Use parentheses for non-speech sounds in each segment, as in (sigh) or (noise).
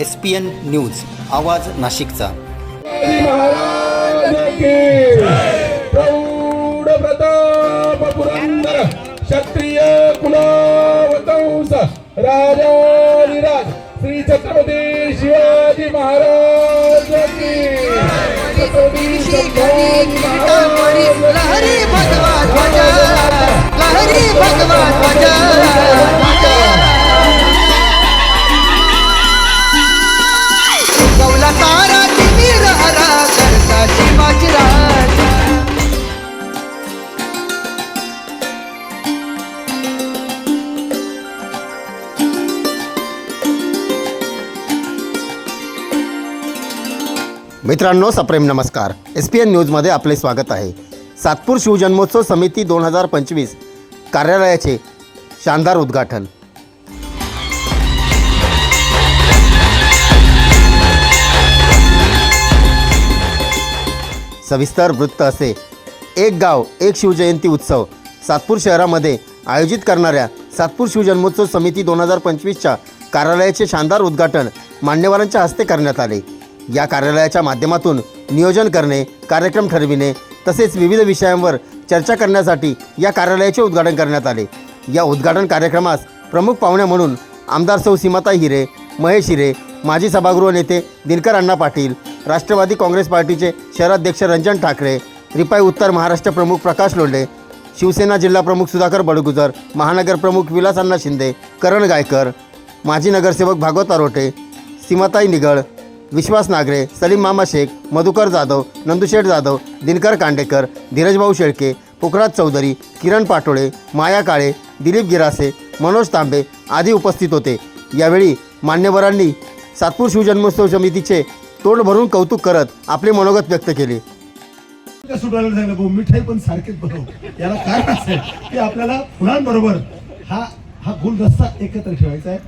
S P N news आवाज नाशिकचा. क्षत्रिय कुलावतंस राजाधिराज श्री छत्रपती शिवाजी महाराज छत्रपती लहरी भगवा ध्वजा लहरी भगवा ध्वजा। मित्रांनो सप्रेम नमस्कार. एस पी एन न्यूजमध्ये आपले स्वागत आहे. सातपूर शिवजन्मोत्सव समिती दोन हजार पंचवीस कार्यालयाचे शानदार उद्घाटन. सविस्तर वृत्त असे. एक गाव एक शिवजयंती उत्सव सातपूर शहरामध्ये आयोजित करणाऱ्या सातपूर शिवजन्मोत्सव समिती दोन हजार पंचवीसच्या कार्यालयाचे शानदार उद्घाटन मान्यवरांच्या हस्ते करण्यात आले. या कार्यालयाच्या माध्यमातून नियोजन करणे कार्यक्रम ठरविणे तसेच विविध विषयांवर चर्चा करण्यासाठी या कार्यालयाचे उद्घाटन करण्यात आले. या उद्घाटन कार्यक्रमास प्रमुख पाहुण्या म्हणून आमदार सौ सीमाताई हिरे महेश हिरे माजी सभागृह नेते दिनकर अण्णा पाटील राष्ट्रवादी काँग्रेस पार्टीचे शहराध्यक्ष रंजन ठाकरे रिपाई उत्तर महाराष्ट्र प्रमुख प्रकाश लोंढे शिवसेना जिल्हा प्रमुख सुधाकर बडगुजर महानगर प्रमुख विलास अण्णा शिंदे करण गायकर माजी नगरसेवक भागवत आरोटे सीमाताई निगळ विश्वास नागरे सलीम मामा शेख मधुकर जाधव नंदुशेठ जाधव दिनकर कांडेकर धीरजभाऊ शेळके पोखराज चौधरी किरण पाटोळे माया काळे दिलीप गिरासे मनोज तांबे आदी उपस्थित होते. यावेळी मान्यवरांनी सातपूर शिवजन्मोत्सव समितीचे तोंड भरून कौतुक करत आपले मनोगत व्यक्त केले. सुटायला सांगितलं भाऊ मिठाई पण सारखेच बनव. याला कारण असं की आपल्याला फुलांबरोबर हा हा गुलदस्ता एकत्र ठेवायचा आहे.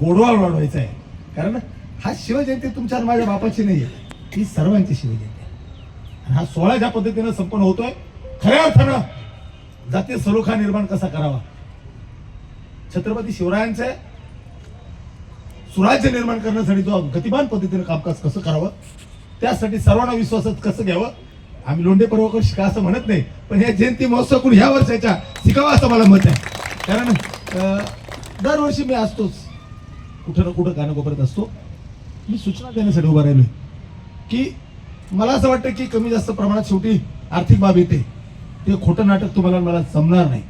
गोडवा वाढवायचा आहे. कारण हा शिवजयंती तुमच्या माझ्या बापाची नाही आहे ही सर्वांची शिवजयंती आहे आणि हा सोहळा ज्या पद्धतीनं संपन्न होतोय खऱ्या अर्थानं जातीय सलोखा निर्माण कसा करावा? छत्रपती शिवरायांचे सुराज्य निर्माण करण्यासाठी जो गतिमान पद्धतीने कामकाज कसं करावं त्यासाठी सर्वांना विश्वासात कसं घ्यावं? आम्ही लोंढे पर्वकर शिका असं म्हणत नाही पण या जयंती महोत्सव ह्या वर्षाच्या शिकावा असं मला मत आहे. कारण अं, दरवर्षी मी असतोच. कुठं ना कुठं गाणं कोपरत असतो. मी सूचना देण्यासाठी उभा राहिलोय की मला असं वाटतं की कमी जास्त प्रमाणात शेवटी आर्थिक बाब येते. ते खोटं नाटक तुम्हाला मला जमणार नाही.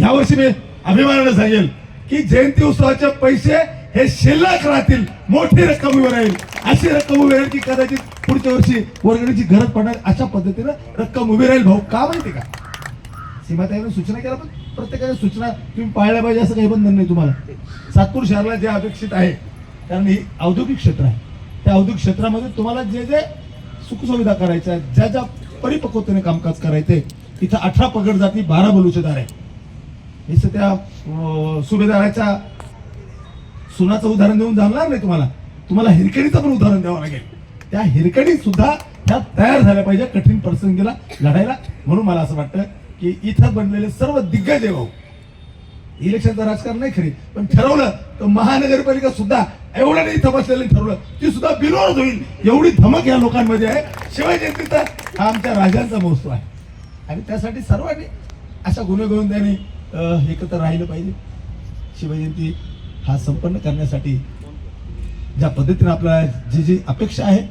यावर्षी मी अभिमानानं सांगेल की जयंती उत्सवाचे पैसे हे शिल्लक राहतील. मोठी रक्कम उभी राहील. अशी रक्कम उभी राहील की कदाचित पुढच्या वर्षी वर्गणीची गरज पडणार अशा पद्धतीनं रक्कम उभी राहील. भाऊ का माहिती का? सीमाताईने सूचना केल्या पण प्रत्येकाच्या सूचना तुम्ही पाळल्या पाहिजे असं काही बंधन नाही तुम्हाला. सातपूर शहराला जे अपेक्षित आहे कारण ही औद्योगिक क्षेत्र आहे. त्या औद्योगिक क्षेत्रामध्ये तुम्हाला जे जे सुखसुविधा करायच्या आहेत ज्या ज्या परिपक्वतेने कामकाज करायचे इथं अठरा पगड जाती बारा बलुचेदार आहे हे सध्या सुभेदाराच्या सुनाचं उदाहरण देऊन जाणार नाही तुम्हाला. तुम्हाला हिरकणीचं पण उदाहरण द्यावं लागेल. त्या हिरकणी सुद्धा ह्या तयार झाल्या पाहिजे कठीण प्रसंगीला लढायला. म्हणून मला असं वाटतं की इथं बनलेले सर्व दिग्गज आहे भाऊ. इलेक्शनचं राजकारण नाही खरी पण ठरवलं तर महानगरपालिका सुद्धा एवढं नाही तपासलेलं ठरवलं. ती सुद्धा बिरोध होईल. एवढी धमक या लोकांमध्ये आहे. शिवाय जयंतीचा हा आमच्या राजांचा महोत्सव आहे. आणि त्यासाठी सर्वांनी अशा गुन्हे गोविंदाने अं, एकत्र राहिलं पाहिजे. शिवजयंती हा संपन्न करण्यासाठी ज्या पद्धतीनं आपला जी जी अपेक्षा आहे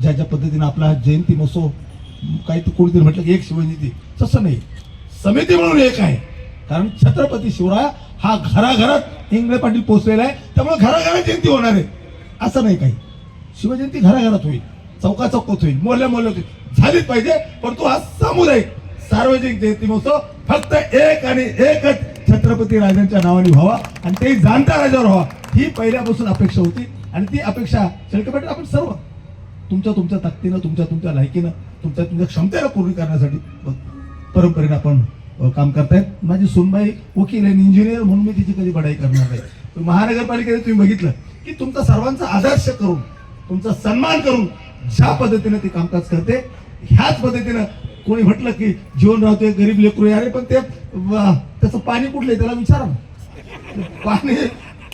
ज्या ज्या पद्धतीने आपला जयंती महोत्सव काही तर कोणीतरी म्हटलं की एक शिवजयंती. तसं नाही. समिती म्हणून एक आहे. कारण छत्रपती शिवराया हा घराघरात इंगळे पाटील पोहोचलेला आहे. त्यामुळे घराघरात जयंती होणार आहे. असं नाही काही. शिवजयंती घराघरात होईल. चौका चौकात होईल. मोहल्ल्या मोहल्ल्यात होईल. झालीच पाहिजे परंतु हा सामुदायिक सार्वजनिक जयंती महोत्सव फक्त एक आणि एकच छत्रपती राजांच्या नावाने व्हावा आणि ते जाणत्या राजावर व्हावा. ही पहिल्यापासून अपेक्षा होती आणि ती अपेक्षा शेळके पाटील आपण सर्व तुमच्या तुमच्या ताकदीनं तुमच्या तुमच्या लायकीनं तुमच्या तुमच्या क्षमतेला पूर्ण करण्यासाठी परंपरेने आपण काम करतायत. माझी सोनबाई वकील आहे इंजिनियर म्हणून मी तिची कधी बढाई करणार नाही. महानगरपालिकेने तुम्ही बघितलं की तुमचा सर्वांचा आदर्श करून तुमचा सन्मान करून ज्या पद्धतीने ती कामकाज करते ह्याच पद्धतीनं कोणी म्हटलं की जीवन राहतोय गरीब लेकरू अरे पण ते त्याचं पाणी कुठलंय त्याला विचारा पाणी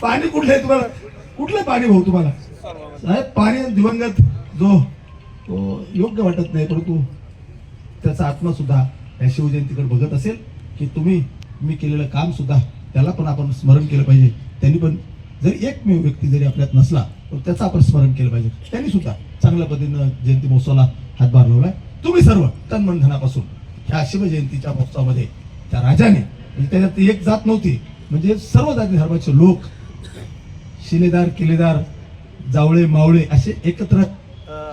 पाणी कुठलं आहे तुम्हाला? कुठलं पाणी भाऊ तुम्हाला? साहेब पाणी दिवंगत जो तो योग्य वाटत नाही परंतु त्याचा आत्मा सुद्धा या शिवजयंतीकडे बघत असेल की तुम्ही मी केलेलं काम सुद्धा त्याला पण आपण स्मरण केलं पाहिजे. त्यांनी पण जरी एकमेव व्यक्ती जरी आपल्यात नसला तर त्याचं आपण स्मरण केलं पाहिजे. त्यांनी सुद्धा चांगल्या पद्धतीनं जयंती महोत्सवाला हातभार लावलाय. तुम्ही सर्व तन धनापासून ह्या शिवजयंतीच्या महोत्सवामध्ये त्या राजाने म्हणजे त्याच्यात एक जात नव्हती म्हणजे सर्व जाती धर्माचे लोक शिलेदार किलेदार जावळे मावळे असे एकत्र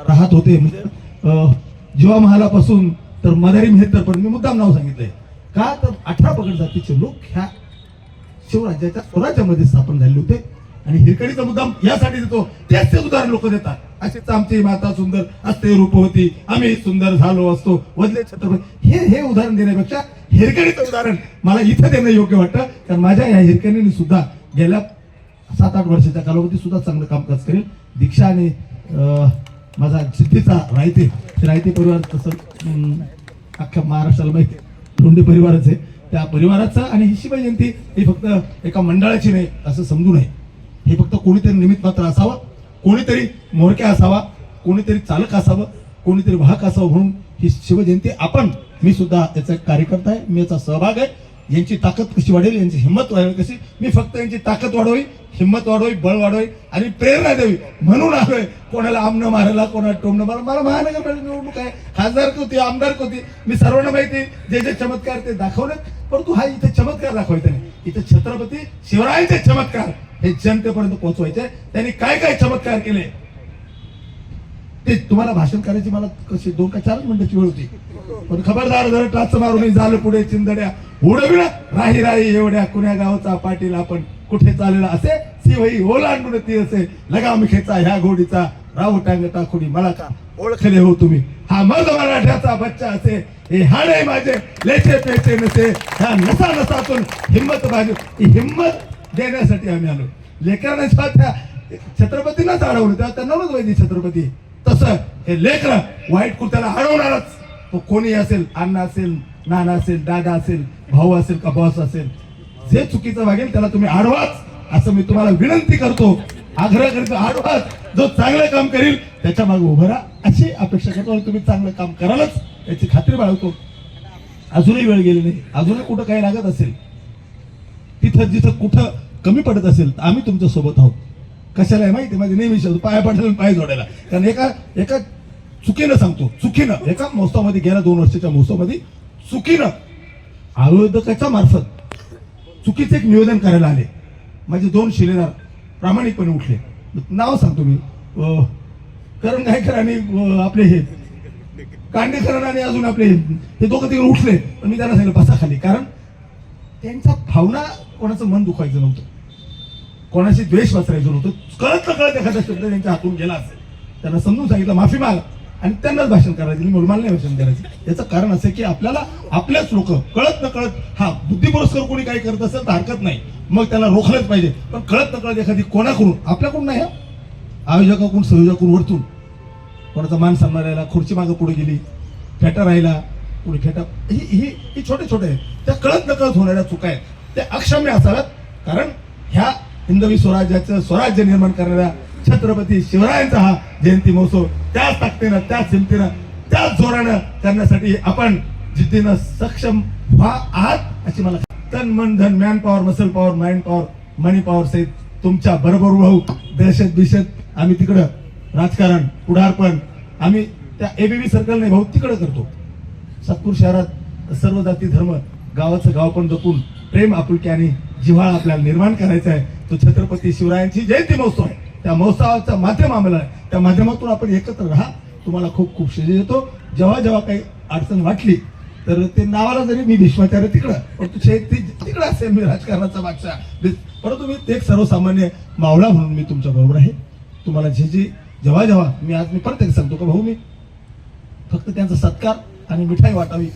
राहत होते. म्हणजे अं, जीवा महालापासून तर मदारी मेहतर पण मी मुद्दाम नाव सांगितलंय. का? तर अठरा पगड जातीचे लोक ह्या शिवराज्याच्या स्वराज्यामध्ये स्थापन झाले होते. आणि हिरकडीचा मुद्दाम यासाठी देतो. तेच ते उदाहरण लोक देतात. अशीच आमची माता सुंदर असते रूपवती. आम्ही सुंदर झालो असतो. वजले छत्रपती. हे हे उदाहरण देण्यापेक्षा हिरकणीचं उदाहरण मला इथं देणं योग्य वाटतं. कारण माझ्या या हिरकणीने सुद्धा गेल्या सात आठ वर्षाच्या कालावधी सुद्धा चांगलं कामकाज करेल. दीक्षा आणि अं, माझा सिद्धीचा रायते. ते रायते परिवार तसं अख्ख्या महाराष्ट्राला माहिती धोंडे परिवारच आहे. त्या परिवाराचं आणि ही शिवजयंती ही फक्त एका मंडळाची नाही असं समजू नये. हे फक्त कोणीतरी निमित्त मात्र असावं कोणीतरी मोरक्या असावा कोणीतरी चालक असावं कोणीतरी वाहक असावं म्हणून ही शिवजयंती आपण मी सुद्धा याचा एक कार्यकर्ता आहे मी याचा सहभाग आहे. यांची ताकद कशी वाढेल यांची हिंमत वाढेल कशी? मी फक्त यांची ताकद वाढवी हिंमत वाढवी बळ वाढवी आणि प्रेरणा द्यावी. म्हणून आलोय. कोणाला आमनं मारायला कोणाला टोमणं मारा मला महानगरपालिका निवडणूक आहे. खासदार होती आमदार होती. मी सर्वांना माहिती जे जे चमत्कार ते दाखवलेत परंतु हा इथे चमत्कार दाखवायचा नाही. इथे छत्रपती शिवरायांचे चमत्कार हे जनतेपर्यंत पोहोचवायचे. त्यांनी काय काय चमत्कार केले? ते तुम्हाला भाषण करायची मला कशी दोन का चारच मिनिटाची वेळ होती. पण खबरदार जर टाच मारून झालं पुढे चिंदड्या उडविण राही राही एवढ्या कुण्या गावचा पाटील आपण कुठे चालेला असे? शिवही ओलांडून ती असे लगाम खेचा ह्या घोडीचा. राहू टांग टाकुडी मला का ओळखले हो तुम्ही? हा मग मराठ्याचा बच्चा असे. हे हाडे माझे लेचे पेचे नसे. ह्या नसा नसातून हिंमत बाजू ही हिंमत देण्यासाठी आम्ही आलो. लेकरांना स्वतः त्या छत्रपतींनाच अडवलं. तेव्हा त्यांना माहिती छत्रपती. तसं हे लेकर वाईट कुत्याला अडवणारच. तो कोणी असेल अण्णा असेल नाना असेल दादा असेल भाऊ असेल का बॉस असेल जे चुकीचं वागेल त्याला तुम्ही आडवाच. असं मी तुम्हाला विनंती करतो. आग्रह करतो आडवाच. जो चांगलं काम करील त्याच्यामागे उभं राहा. अशी अपेक्षा करतो तुम्ही चांगलं काम करालच. याची खात्री बाळगतो. अजूनही वेळ गेली नाही. अजूनही कुठं काही लागत असेल तिथं जिथं कुठं कमी पडत असेल तर आम्ही तुमच्यासोबत आहोत. कशाला आहे माहिती माझी नेहमी शब्द पाया पडायला पाय जोडायला. कारण एका एका चुकीनं सांगतो. चुकीनं. एका महोत्सवामध्ये गेल्या दोन वर्षाच्या महोत्सवामध्ये चुकीनं. आयोजकाच्या मार्फत चुकीचं एक निवेदन करायला आले. माझे दोन शिलेदार प्रामाणिकपणे उठले. नाव सांगतो मी. करण गायकर आणि आपले हे कांडेकरण आणि अजून आपले हे दोघं तिकडे उठले. पण मी त्यांना सांगितलं बसा खाली. कारण त्यांचा भावना कोणाचं मन दुखायचं नव्हतं. कोणाशी द्वेष पसरायचं नव्हतं. कळत न कळत एखादा शब्द त्यांच्या हातून गेला असेल. त्यांना समजून सांगितलं माफी माग. आणि त्यांनाच भाषण करायचं मुलमाला नाही भाषण करायचं. याचं कारण असं की आपल्याला आपल्याच लोक कळत न कळत हा बुद्धिपुरस्कार कोणी काय करत असेल तर हरकत नाही. मग त्याला रोखलंच पाहिजे. पण कळत न कळत एखादी कोणाकडून आपल्याकडून नाही हा. आयोजकाकडून संयोजकाकडून वरतून. कोणाचा मान सन्मान राहिला खुर्ची मागं पुढे गेली फेटा राहिला कोणी फेटा ही ही ही छोटे छोटे आहेत. त्या कळत न कळत होणाऱ्या चुका आहेत. त्या अक्षम्य असाव्यात. कारण ह्या हिंदवी स्वराज्याचं स्वराज्य निर्माण करणाऱ्या छत्रपती शिवरायांचा हा जयंती महोत्सव त्याच ताकदीनं त्याच हिमतीनं त्याच जोरानं करण्यासाठी आपण जिद्दीनं सक्षम व्हा आहात अशी मला तन मन धन man power muscle power mind power money power सहित तुमच्या बरोबर भाऊ दहशत बिशत आम्ही तिकडं राजकारण पुढारपण आम्ही त्या एबीबी सर्कलने भाऊ तिकडं करतो. सातपूर शहरात सर्व जाती धर्म गावाचं गाव पण जपून प्रेम आपुलकी आणि जिव्हाळा आपल्याला निर्माण करायचा आहे. तो छत्रपती शिवरायांची जयंती महोत्सव आहे. त्या महोत्सवाचा माध्यम आम्हाला त्या माध्यमातून आपण एकत्र राहा. तुम्हाला खूप खूप श्रेय देतो. जेव्हा जेव्हा काही अडचण वाटली तर ते नावाला जरी मी भीष्माचार्य तिकडं पण तिकडं असेल मी राजकारणाचा मागचा परंतु मी एक सर्वसामान्य मावळा म्हणून मी तुमच्या बरोबर आहे. तुम्हाला जे जे जेव्हा जेव्हा मी आज मी परत एक सांगतो का भाऊ मी फक्त त्यांचा सत्कार आणि मिठाई वाटावी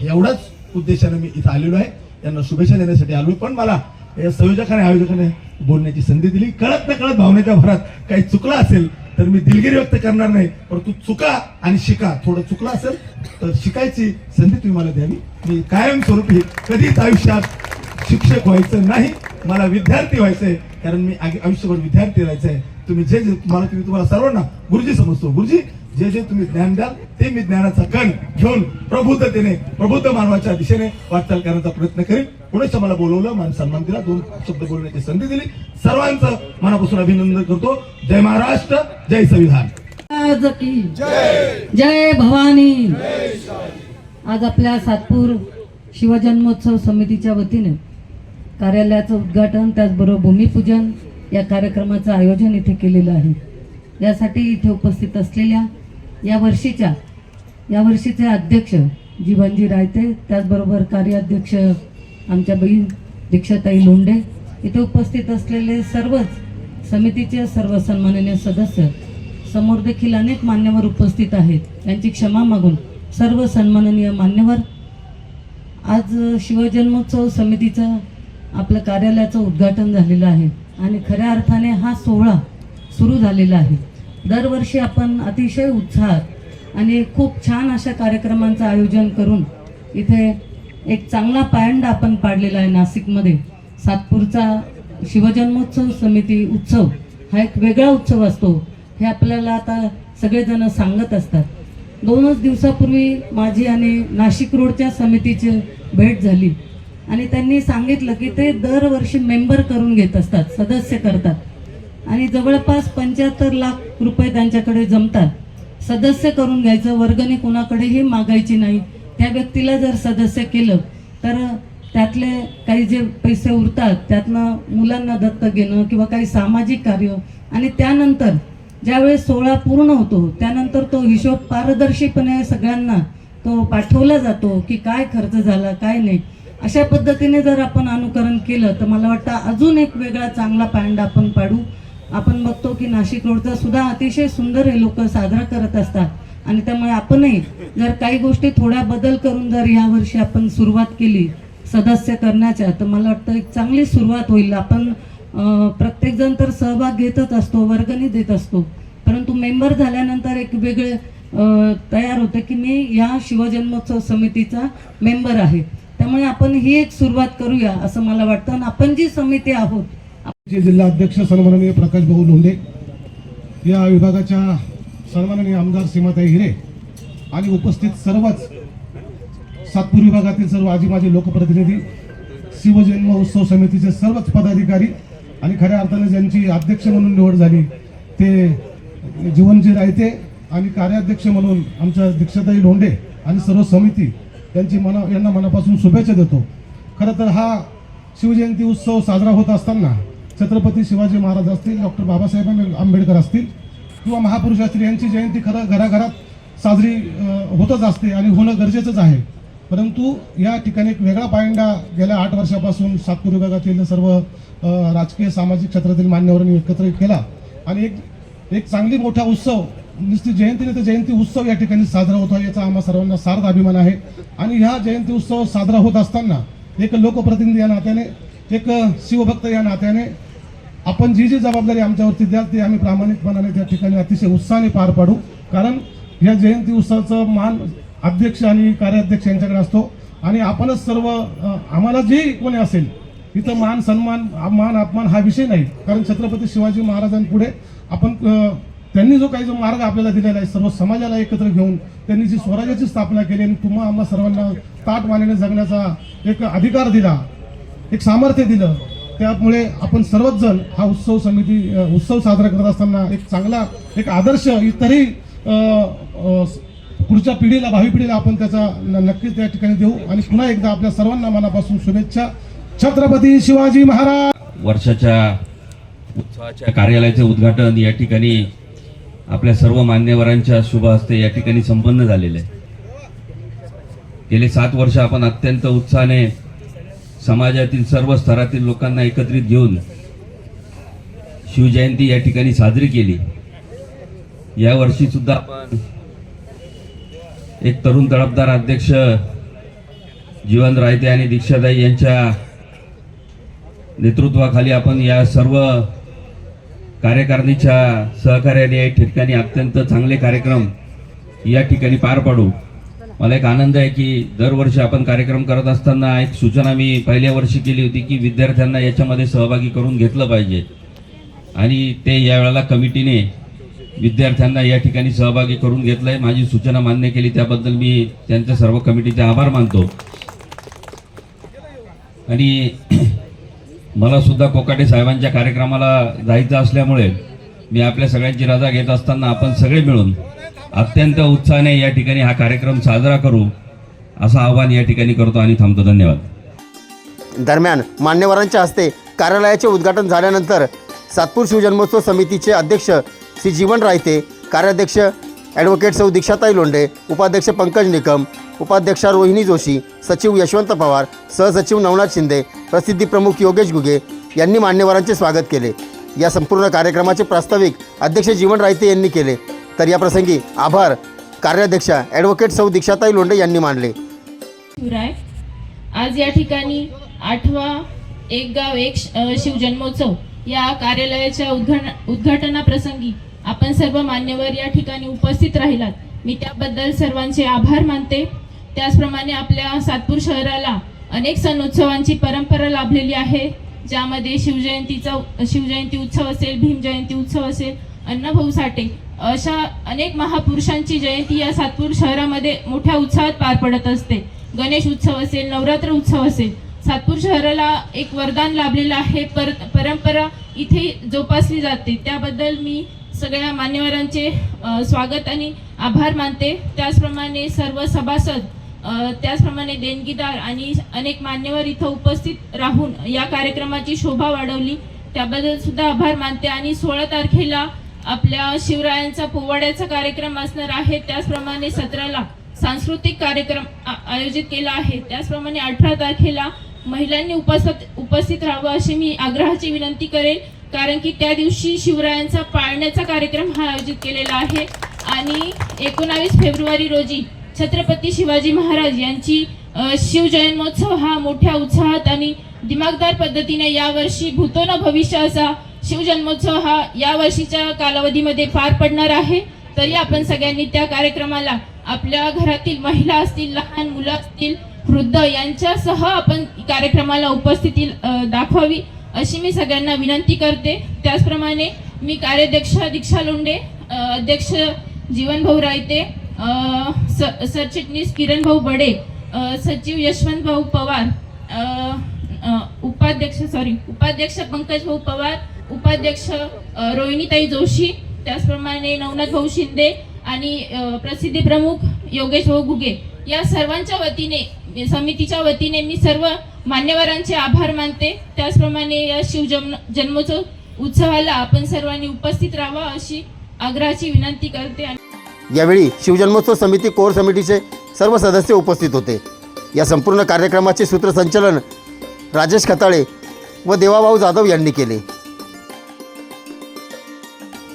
एवढाच उद्देशाने मी इथं आलेलो आहे. त्यांना शुभेच्छा देण्यासाठी आलो पण मला या संयोजकाने आयोजकाने बोलण्याची संधी दिली. कळत न कळत भावनेच्या भरात काही चुकलं असेल तर मी दिलगिरी व्यक्त करणार नाही. परंतु चुका आणि शिका थोडं चुकलं असेल तर शिकायची संधी तुम्ही मला द्यावी. मी कायमस्वरूपी कधीच आयुष्यात शिक्षक व्हायचं नाही. मला विद्यार्थी व्हायचंय कारण मी आगे- आयुष्यभर विद्यार्थी राहायचंय. तुम्ही जे जे मला तुम्ही तुम्हाला सर्वांना गुरुजी समजतो. गुरुजी जे जे तुम्ही ज्ञान द्याल ते मी ज्ञानाचा कण घेऊन प्रबुद्धतेने प्रबुद्ध मानवाच्या दिशेने वाटचाल करण्याचा प्रयत्न करेन. पुण्याच्या मला बोलवलं मान सन्मान दिला दोन शब्द बोलण्याची संधी दिली. सर्वांचं मनापासून अभिनंदन करतो. जय महाराष्ट्र जय संविधान. आज की जय भवानी. आज आपल्या सातपूर शिवजन्मोत्सव समितीच्या वतीने कार्यालयाचं उद्घाटन त्याचबरोबर भूमिपूजन या कार्यक्रमाचं आयोजन इथे केलेलं आहे. यासाठी इथे उपस्थित असलेल्या या वर्षीच्या या वर्षीचे अध्यक्ष जीवनजी रायते त्याचबरोबर कार्याध्यक्ष आमच्या बहीण दीक्षाताई लोंढे इथे उपस्थित असलेले सर्वच समितीचे सर्व सन्माननीय सदस्य समोर देखील अनेक मान्यवर उपस्थित आहेत. यांची क्षमा मागून सर्व सन्माननीय मान्यवर आज शिवजन्मोत्सव समितीचं आपलं कार्यालयाचं उद्घाटन झालेलं आहे. आणि खऱ्या अर्थाने हा सोहळा सुरू झालेला आहे. दरवर्षी आपण अतिशय उत्साहात आणि खूप छान अशा कार्यक्रमांचं आयोजन करून इथे एक चांगला पायंडा आपण पाडलेला आहे नाशिकमध्ये. सातपूरचा शिवजन्मोत्सव समिती उत्सव हा एक वेगळा उत्सव असतो. हे आपल्याला आता सगळेजण सांगत असतात. दोनच दिवसापूर्वी माझी आणि नाशिक रोडच्या समितीची भेट झाली. आणि त्यांनी सांगितलं की ते दरवर्षी मेंबर करून घेत असतात सदस्य करतात. आणि जवळपास पंच्याहत्तर लाख रुपये त्यांच्याकडे जमतात. सदस्य करून घ्यायचं वर्गणी कोणाकडेही मागायची नाही. त्या व्यक्तीला जर सदस्य केलं तर त्यातले काही जे पैसे उरतात त्यातनं मुलांना दत्त घेणं किंवा काही सामाजिक कार्य. आणि त्यानंतर ज्यावेळेस सोहळा पूर्ण होतो त्यानंतर तो हिशोब पारदर्शीपणे सगळ्यांना तो पाठवला जातो की काय खर्च झाला काय नाही. अशा पद्धतीने जर आपण अनुकरण केलं तर मला वाटतं अजून एक वेगळा चांगला पांडा आपण पाडू. आपण बघतो की नाशिक रोडचा सुद्धा अतिशय सुंदर हे लोक साजरा करत असतात. आणि त्यामुळे आपणही जर काही गोष्टी थोड्या बदल करून जर यावर्षी आपण सुरुवात केली सदस्य करण्याच्या तर मला वाटतं एक चांगली सुरुवात होईल. आपण प्रत्येकजण तर सहभाग घेतच असतो वर्गणी देत असतो. परंतु मेंबर झाल्यानंतर एक वेगळे तयार होतं की मी या शिवजन्मोत्सव समितीचा मेंबर आहे. त्यामुळे आपण ही एक सुरुवात करूया असं मला वाटतं. आणि आपण जी समिती आहोत जिल्हा अध्यक्ष सन्माननीय प्रकाश भाऊ लोंढे या विभागाच्या सन्माननीय आमदार सीमाताई हिरे आणि उपस्थित सर्वच सातपूर विभागातील सर्व आजी माजी लोकप्रतिनिधी शिवजन्म उत्सव समितीचे सर्वच पदाधिकारी आणि खऱ्या अर्थाने ज्यांची अध्यक्ष म्हणून निवड झाली ते जीवनजी रायते आणि कार्याध्यक्ष म्हणून आमच्या दीक्षाताई लोंढे आणि सर्व समिती यांची मना यांना मनापासून शुभेच्छा देतो. खरं तर हा शिवजयंती उत्सव साजरा होत असताना छत्रपती शिवाजी महाराज असतील डॉक्टर बाबासाहेब आंबे- आंबेडकर असतील किंवा महापुरुष असतील यांची जयंती खरं घराघरात साजरी होतच असते आणि होणं गरजेचंच आहे. परंतु या ठिकाणी एक वेगळा पायंडा गेल्या आठ वर्षापासून सातपूर विभागातील सर्व राजकीय सामाजिक क्षेत्रातील मान्यवरांनी एकत्र केला. आणि एक एक चांगली मोठा उत्सव नुसती जयंतीने तर जयंती उत्सव या ठिकाणी साजरा होतो याचा आम्हा सर्वांना सार्थ अभिमान आहे. आणि ह्या जयंती उत्सव साजरा होत असताना एक लोकप्रतिनिधी या नात्याने एक शिवभक्त या नात्याने आपण जी जी जबाबदारी आमच्यावरती द्याल ती आम्ही प्रामाणिकपणाने त्या ठिकाणी अतिशय उत्साहाने पार पाडू. कारण या जयंती उत्सवाचं मान अध्यक्ष आणि कार्याध्यक्ष यांच्याकडे असतो. आणि आपणच सर्व आम्हाला जे कोणी असेल इथं मान सन्मान मान अपमान हा विषय नाही. कारण छत्रपती शिवाजी महाराजांपुढे आपण त्यांनी जो काही जो मार्ग आपल्याला दिलेला आहे सर्व समाजाला एकत्र घेऊन त्यांनी जी स्वराज्याची स्थापना केली आणि तुम्हा आम्हाला सर्वांना ताट मानेने जगण्याचा एक अधिकार दिला एक सामर्थ्य दिलं. त्यामुळे आपण सर्वच जण हा उत्सव समिती उत्सव साजरा करत असताना एक चांगला एक आदर्श इतरही पुढच्या पिढीला भावी पिढीला आपण त्याचा नक्कीच त्या ठिकाणी देऊ. आणि पुन्हा एकदा आपल्या सर्वांना मनापासून शुभेच्छा. छत्रपती शिवाजी महाराज! वर्षाच्या उत्सवाच्या कार्यालयाचे उद्घाटन या ठिकाणी आपल्या सर्व मान्यवरांच्या शुभ हस्ते या ठिकाणी संपन्न झालेले आहे. गेले सात वर्ष आपण अत्यंत उत्साहाने समाजातील सर्व स्तरातील लोकांना एकत्रित घेऊन शिवजयंती या ठिकाणी साजरी केली. या वर्षी सुद्धा आपण एक तरुण तडफदार अध्यक्ष जीवन रायते आणि दीक्षादाई यांच्या नेतृत्वाखाली आपण या सर्व कार्यकारिणीच्या सहकार्याने या ठिकाणी अत्यंत चांगले कार्यक्रम या ठिकाणी पार पाडू. मला एक आनंद आहे की दरवर्षी आपण कार्यक्रम करत असताना एक सूचना मी पहिल्या वर्षी केली होती की विद्यार्थ्यांना याच्यामध्ये सहभागी करून घेतलं पाहिजे. आणि ते यावेळेला कमिटीने विद्यार्थ्यांना या ठिकाणी सहभागी करून घेतलंय. माझी सूचना मान्य केली. त्याबद्दल मी त्यांच्या सर्व कमिटीचे आभार मानतो. आणि (clears throat) मला सुद्धा कोकाटे साहेबांच्या कार्यक्रमाला जायचं असल्यामुळे मी आपल्या सगळ्यांची रजा घेत असताना आपण सगळे मिळून अत्यंत उत्साहाने या ठिकाणी हा कार्यक्रम साजरा करू असं आवाहन या ठिकाणी करतो आणि थांबतो. धन्यवाद. दरम्यान मान्यवरांच्या हस्ते कार्यालयाचे उद्घाटन झाल्यानंतर सातपूर शिवजन्मोत्सव समितीचे अध्यक्ष श्री जीवन रायते कार्याध्यक्ष ॲडव्होकेट सौ दीक्षाताई लोंढे उपाध्यक्ष पंकज निकम उपाध्यक्षा रोहिणी जोशी सचिव यशवंत पवार सहसचिव नवनाथ शिंदे प्रसिद्धी प्रमुख योगेश गुगे यांनी मान्यवरांचे स्वागत केले. या संपूर्ण कार्यक्रमाचे प्रास्ताविक अध्यक्ष जीवन रायते यांनी केले. तर या प्रसंगी आभार. कार्याध्यक्षा ॲडव्होकेट सौ दीक्षाताई लोंढे यांनी मानले. शिवराय आज या ठिकाणी आठवा एक गाव एक शिवजन्मोत्सव या कार्यालयाच्या उद्घाटनाप्रसंगी आपण सर्व मान्यवर या ठिकाणी उपस्थित राहिलात. मी त्याबद्दल सर्वांचे आभार मानते. त्याचप्रमाणे आपल्या सातपूर शहराला अनेक सण उत्सवांची परंपरा लाभलेली आहे. ज्यामध्ये शिवजयंतीचा शिवजयंती उत्सव असेल भीमजयंती उत्सव असेल अण्णाभाऊ साठे अशा अनेक महापुरुषांची जयंती या सातपूर शहरामध्ये मोठ्या उत्साहात पार पडत असते. गणेश उत्सव असेल नवरात्र उत्सव असेल सातपूर शहराला एक वरदान लाभलेलं आहे. पर परंपरा इथे जोपासली जाते. त्याबद्दल मी सगळ्या मान्यवरांचे स्वागत आणि आभार मानते. त्याचप्रमाणे सर्व सभासद त्याचप्रमाणे देणगीदार आणि अनेक मान्यवर इथं उपस्थित राहून या कार्यक्रमाची शोभा वाढवली. त्याबद्दल सुद्धा आभार मानते आणि सोळा तारखेला आपल्या शिवरायांचा पोवाड्याचा कार्यक्रम असणार आहे. त्याचप्रमाणे सतराला सांस्कृतिक कार्यक्रम आ- आयोजित केला आहे. त्याचप्रमाणे अठरा तारखेला महिलांनी उपस्थित उपस्थित राहावं अशी मी आग्रहाची विनंती करेल. कारण की त्या दिवशी शिवरायांचा पाळण्याचा कार्यक्रम हा आयोजित केलेला आहे. आणि एकोणावीस फेब्रुवारी रोजी छत्रपती शिवाजी महाराज यांची अ, हा मोठ्या उत्साहात आणि दिमागदार पद्धतीने यावर्षी भूतो न भविष्य असा शिवजन्मोत्सव हा या वर्षीच्या कालावधीमध्ये पार पडणार आहे. तरी आपण सगळ्यांनी त्या कार्यक्रमाला आपल्या घरातील महिला असतील लहान मुलं असतील वृद्ध यांच्यासह आपण कार्यक्रमाला उपस्थिती दाखवावी अशी मी सगळ्यांना विनंती करते. त्याचप्रमाणे मी कार्याध्यक्ष दीक्षा लोंडे अध्यक्ष जीवनभाऊ रायते स- सरचिटणीस किरणभाऊ बडे सचिव यशवंतभाऊ पवार उपाध्यक्ष सॉरी उपाध्यक्ष पंकज भाऊ पवार उपाध्यक्ष रोहिणीताई जोशी त्याचप्रमाणे नवनाथ भाऊ शिंदे आणि प्रसिद्धी प्रमुख योगेश भाऊ घुगे. या सर्वांच्या वतीने समितीच्या वतीने मी सर्व मान्यवरांचे आभार मानते. त्याचप्रमाणे या शिवजन्म जन्मोत्सव उत्सवाला आपण सर्वांनी उपस्थित राहावा अशी आग्रहाची विनंती करते आणि यावेळी शिवजन्मोत्सव समिती कोर समितीचे सर्व सदस्य उपस्थित होते. या संपूर्ण कार्यक्रमाचे सूत्रसंचलन राजेश खताळे व देवाभाऊ जाधव यांनी केले.